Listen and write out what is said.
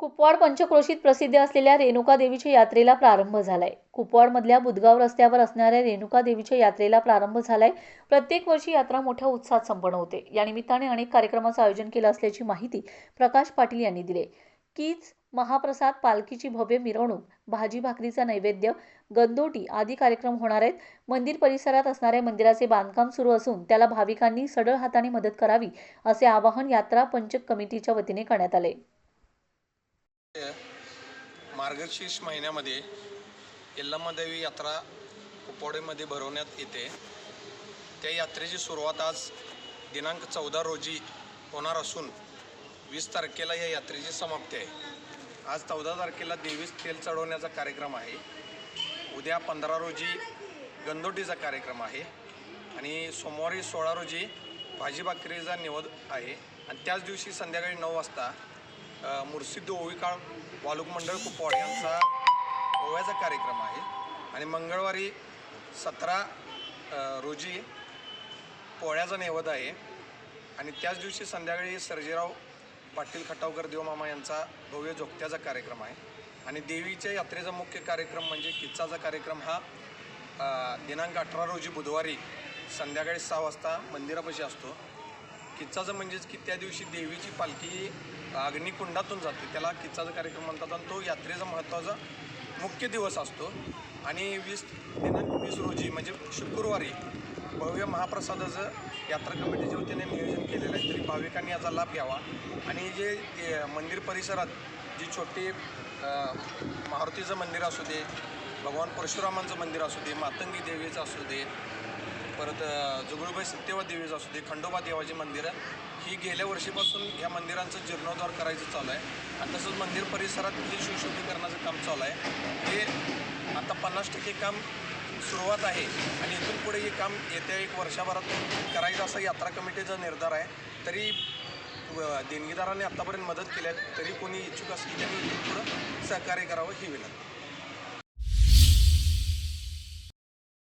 कुपवाड पंचक्रोशीत प्रसिद्ध असलेल्या रेणुका देवीच्या यात्रेला प्रारंभ झालाय. कुपवाडमधल्या बुदगाव रस्त्यावर असणाऱ्या रेणुका देवीच्या यात्रेला प्रारंभ झालाय. प्रत्येक वर्षी यात्रा मोठ्या उत्साहात संपन्न होते. या निमित्ताने अनेक कार्यक्रमाचं आयोजन केलं असल्याची माहिती प्रकाश पाटील यांनी दिली कीच महाप्रसाद पालखीची भव्य मिरवणूक भाजी भाकरीचा नैवेद्य गंदोटी आदी कार्यक्रम होणार आहेत. मंदिर परिसरात असणाऱ्या मंदिराचे बांधकाम सुरू असून त्याला भाविकांनी सडळ हाताने मदत करावी असे आवाहन यात्रा पंचक कमिटीच्या वतीने करण्यात आले. मार्गशीर्ष महिन्यामध्ये यल्लम्मादेवी यात्रा कुपवाडेमध्ये भरवण्यात येते. त्या यात्रेची सुरुवात आज दिनांक चौदा रोजी होणार असून वीस तारखेला या यात्रेची समाप्ती आहे. आज चौदा तारखेला देवीस तेल चढवण्याचा कार्यक्रम आहे. उद्या पंधरा रोजी गंदोटीचा कार्यक्रम आहे. आणि सोमवारी सोळा रोजी भाजी भाकरीचा निवद आहे. आणि त्याच दिवशी संध्याकाळी नऊ वाजता अ, ओविकाळ वालुक मंडळ कुपवाड यांचा ओव्याचा कार्यक्रम आहे. आणि मंगळवारी सतरा रोजी पोळ्याचा नैवद आहे. आणि त्याच दिवशी संध्याकाळी सर्जेराव पाटील खटावकर देवमामा यांचा भव्य जोगत्याचा कार्यक्रम आहे. आणि देवीच्या यात्रेचा मुख्य कार्यक्रम म्हणजे किच्चाचा कार्यक्रम हा दिनांक अठरा रोजी बुधवारी संध्याकाळी सहा वाजता मंदिरापाशी असतो. किच्चाचं म्हणजेच की त्या दिवशी देवीची पालखी अग्निकुंडातून जाते. त्याला किच्चाचा कार्यक्रम म्हणतात आणि तो यात्रेचा महत्त्वाचा मुख्य दिवस असतो. आणि वीस दिनांक वीस रोजी म्हणजे शुक्रवारी भव्य महाप्रसादाचं यात्रा कमिटीच्या वतीने नियोजन केलेलं आहे. तरी भाविकांनी याचा लाभ घ्यावा. आणि जे मंदिर परिसरात जी छोटी मारुतीचं मंदिर असू दे भगवान परशुरामांचं मंदिर असू दे मातंगी देवीचं असू दे परत जुगळूबाई सत्यवा देवीचं असू दे खंडोबा देवाची मंदिरं ही गेल्या वर्षीपासून या मंदिरांचं जीर्णोद्धार करायचं चालू आहे. आणि तसंच मंदिर परिसरात जे सुशोभीकरणाचं काम चालू आहे हे आता पन्नास टक्के काम सुरुवात आहे. आणि इथून पुढे हे काम येत्या एक वर्षभरात करायचं असा यात्रा कमिटीचा निर्धार आहे. तरी व देणगीदारांनी आत्तापर्यंत मदत केली आहे तरी कोणी इच्छुक असली त्यांनी पुढं सहकार्य करावं ही विनंती.